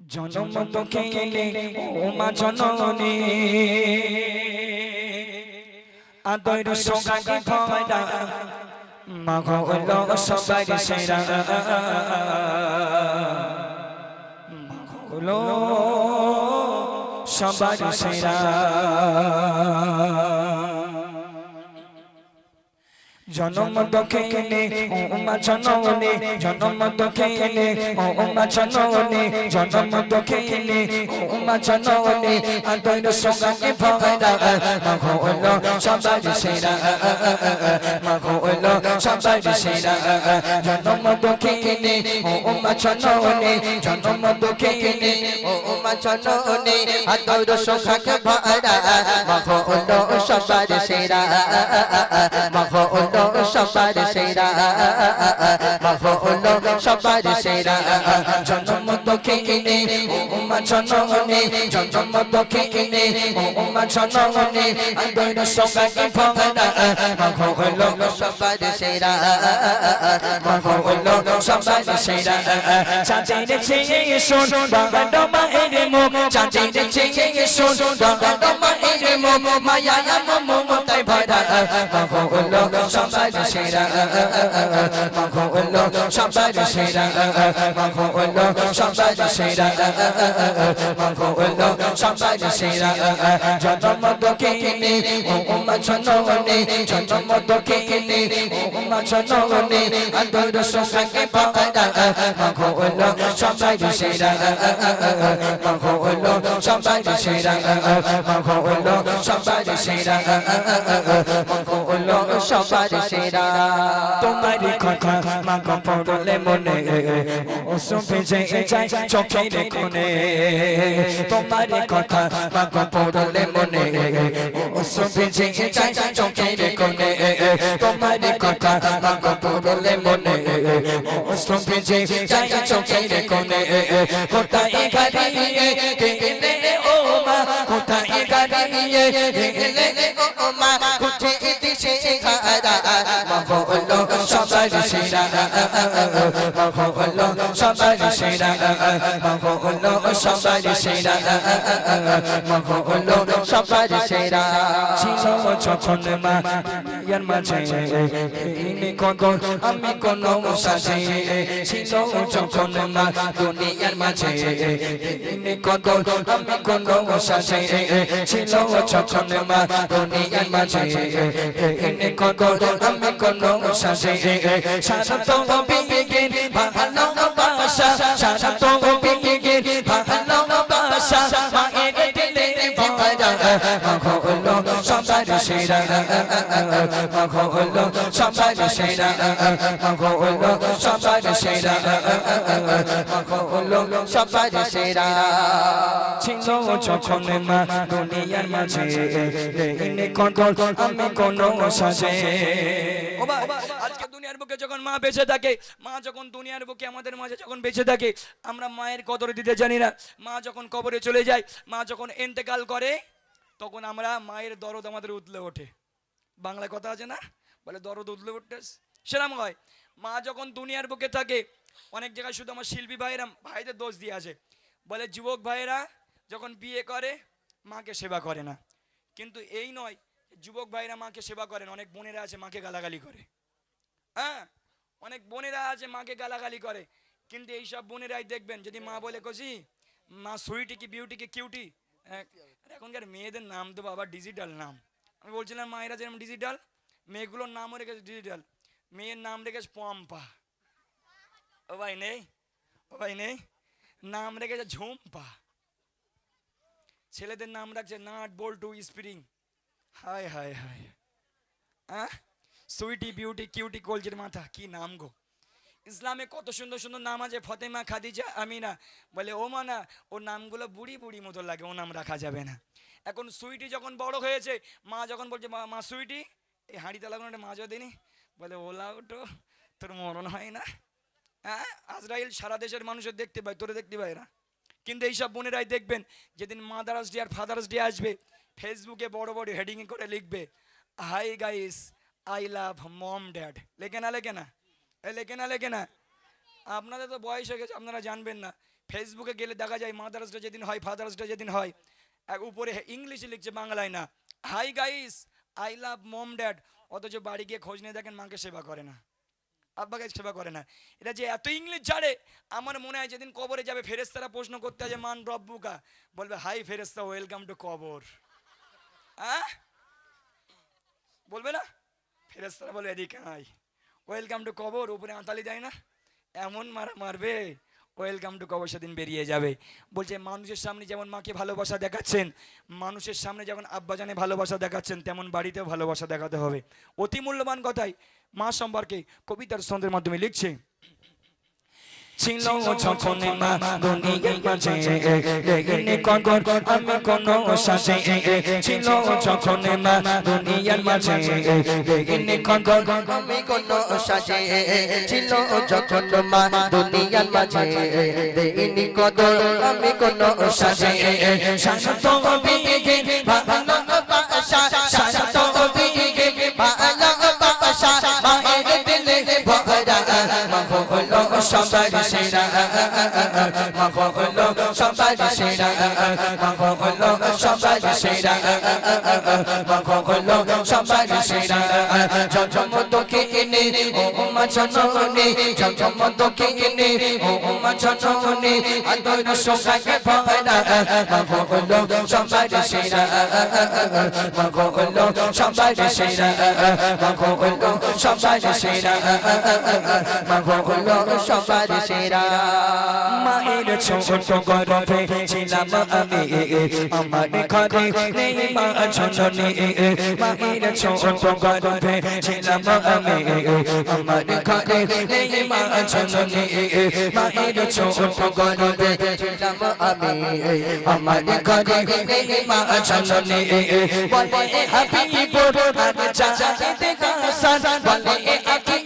জনম তোকে এলে ও মা জননী। আদর সোগাকে ভয়রা মা হলো সবার সেরা। মা হলো সবার সেরা। জনম দুঃখে এলে ও মা জননী, জনম দুঃখে এলে ও মা জননী, জনম দুঃখে এলে ও মা জননী, আদর সোগাকে ভয়রা মা হলো সবার সেরা মা হলো সবার সেরা, জনম দুঃখে এলে ও মা জননী, জনম দুঃখে এলে ও মা জননী, আদর সোগাকে ভয়রা মা হলো সবার সেরা মা হলো সবার সেরা মা হলো সবার সেরা জন্ম দুঃখে এনে ও জন্ম দুঃখে এনে ও মা জননী ভগনা মা হলো সবার সেরা মা হলো সবার সেরা চাঁদের চেয়ে শোন বাবা মায়ের মুখ চাঁদের চেয়ে শোন বাবা মায়ের মুখ মায়া মমতায় ভরা মা হলো সবার সেরা মা হলো সবার সেরা মা হলো সবার সেরা মা হলো সবার সেরা জন্ম দুঃখে নে ও মা জননী জন্ম দুঃখে নে ও মা জননী আদর সঙ্গে পাগলা মা হলো সবার সেরা মা হলো সবার সেরা মা হলো সবার সেরা মা হলো সবার সেরা তোমার কথা মা পড়লে মনে, ও সুপে যায় চোখের কোণে। তোমার কথা মা পড়লে মনে, ও সুপে যায় চোখের কোণে। তোমার কথা মা পড়লে মনে, ও সুপে যায় চোখের কোণে। কোথায় গাড়িয়ে গেলে ও মা? কোথায় গাড়িয়ে গেলে সবার সেরা হলো সবার সেরা হলো সবার সেরা মা হলো সবার সেরা ছিল যখন মা ইয়ার মাঝে ইনি কদর আমি কোন সাজে ছিল যখন মা দুনিয়ার মাঝে ইনি কদর আমি কোন সাজে ছিল যখন মা দুনিয়ার মাঝে ইনি কদর আমি কোন সাজে সারা তো বিগের ভালো সারা তো বিগের মা বেঁচে থাকে মা যখন দুনিয়ার আমাদের মাঝে যখন বেঁচে থাকে আমরা মায়ের কদর দিতে জানি না। মা যখন কবরে চলে যায়, মা যখন এন্তেকাল করে তখন আমরা মায়ের দরদ আমাদের উতলে ওঠে। বাংলা কথা আছে না? বলে দরদ উতলে উঠতে সেরম হয়। মা যখন দুনিয়ার বুকে থাকে অনেক জায়গায় শুধু আমার শিল্পী ভাইয়েরা ভাইদের দোষ দিয়ে আছে বলে যুবক ভাইয়েরা যখন বিয়ে করে মাকে সেবা করে না। কিন্তু এই নয় যুবক ভাইরা মাকে সেবা করেন। অনেক বোনেরা আছে মাকে গালাগালি করে। হ্যাঁ? অনেক বোনেরা আছে মাকে গালাগালি করে। কিন্তু এইসব বোনেরাই দেখবেন যদি মা বলে কছি মা সুইটি কি বিউটি কি কিউটি? হ্যাঁ, আর এখনকার মেয়েদের নাম তো বাবা ডিজিটাল নাম। আমি বলছিলাম, মায়েরা যেরকম ডিজিটাল মেয়েগুলোর নামও রেখেছে ডিজিটাল মেয়ের নাম রেখেছে পম্পা। ও ভাই নেই, ও ভাই নেই। নাম রেখেছে ঝুম্পা। ছেলেদের নাম রাখছে নাট, বল্টু, স্প্রিং। হায় হায় হায়। হ্যাঁ সুইটি, বিউটি, কিউটি, কলজির মাথা, কি নাম গো? ইসলামে কত সুন্দর সুন্দর নাম আছে, ফতেমা, খাদিজা, আমিনা। বলে, ও মানা, ওর নামগুলো বুড়ি বুড়ি মতো লাগে ও নাম রাখা যাবে না। এখন সুইটি যখন বড় হয়েছে, মা যখন বলছে, মা সুইটি? এই হাঁড়িতে লাগানো একটা মাছও দিনি বলে, ওলা ওটো তোর মরণ হয় না। হ্যাঁ আজরাইল সারা দেশের মানুষের দেখতে পায়, তোরে দেখতে পায় না কিন্তু এইসব বোনেরাই দেখবেন, যেদিন মাদার্স ডে আর ফাদার্স ডে আসবে, ফেসবুকে বড় বড় হেডিং করে লিখবে, hi guys, I love mom dad. লেখে না লেখে না? লেখে না লেখে না। আপনাদের তো বয়স হয়ে গেছে, আপনারা জানবেন না। ফেসবুকে গেলে দেখা যায় মাদার্স ডে যেদিন হয়, ফাদার্স ডে যেদিন হয়, এক উপরে ইংলিশে লিখছে বাংলায় না। Hi guys I love mom dad অথচ বাড়ি গিয়ে খোঁজ নিয়ে দেখেন মাকে সেবা করে না। আব্বাকে সেবা করে না। এটা যে এত ইংলিশ জানে, আমার মনে হয় যেদিন কবরে যাবে ফেরেস্তারা প্রশ্ন করতে আছে মান রব্বুকা? বলবে, হাই ফেরেস্তা ওয়েলকাম টু কবর। হ্যাঁ বলবে না? ফেরেস্তারা বলবে, এদিকে আয়। ওয়েলকাম টু কবর, উপরে আঁতালি দেয় না? এমন মারা মারবে। ওয়েলকাম টু কবর, সেদিন বেরিয়ে যাবে। বলছে, মানুষের সামনে যেমন মাকে ভালোবাসা দেখাচ্ছেন, মানুষের সামনে যেমন আব্বাজানে ভালোবাসা দেখাচ্ছেন, তেমন বাড়িতেও ভালোবাসা দেখাতে হবে। অতি মূল্যবান কথাই মা সম্পর্কে কবিতার সন্ধ্যের মাধ্যমে লিখছে। ছিল যখন মা দুনিয়ার মাঝে দেখিনি কখন আমি কোন সাথে ছিল যখন মা দুনিয়ার মাঝে দেখিনি কখন আমি কোন সাজে ছিল যখন মা দুনিয়ার মাঝে দেইনি কদর আমি কোন সাজে শান্ত বিগে সবার সেরা মা হলো সবার সেরা মা হলো সবার সেরা মা হলো সবার সেরা জজম তোকে এনে ও মা জননী জজম তোকে এনে ও মা জননী আদর সোহাগে ভরা মা হলো সবার সেরা মা হলো সবার সেরা মা হলো সবার সেরা মা হলো সবার সেরা মায়ের ছোট গর্ভে ছিলাম আমি আমার ঘরে নেই মা জননী মায়ের ছোট গর্ভে ছিলাম আমি আমার ঘরে নেই মা জননী মায়ের ছোট গর্ভে ছিলাম আমি আমার ঘরে নেই মা জননী বলে হাবিবুর আর জাহিদ হাসান বলে আকিরুর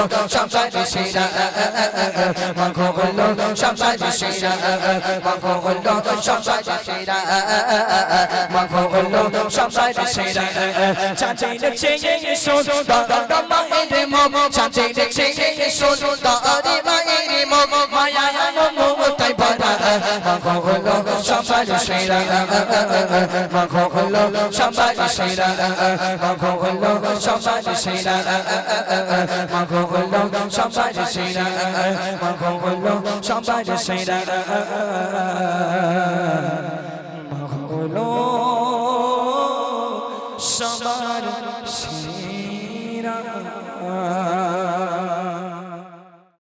隆隆上山去西山，黄河滚隆隆上山去西山，黄河滚隆隆上山去西山，黄河滚隆隆上山去西，唱起的青音一首，当，唱起的青音一首，当。সেরা মাখো হলো সবার সেরা মাখো হলো সবার সেরা মাখো হলো সবার সেরা মাখো হলো সবার সেরা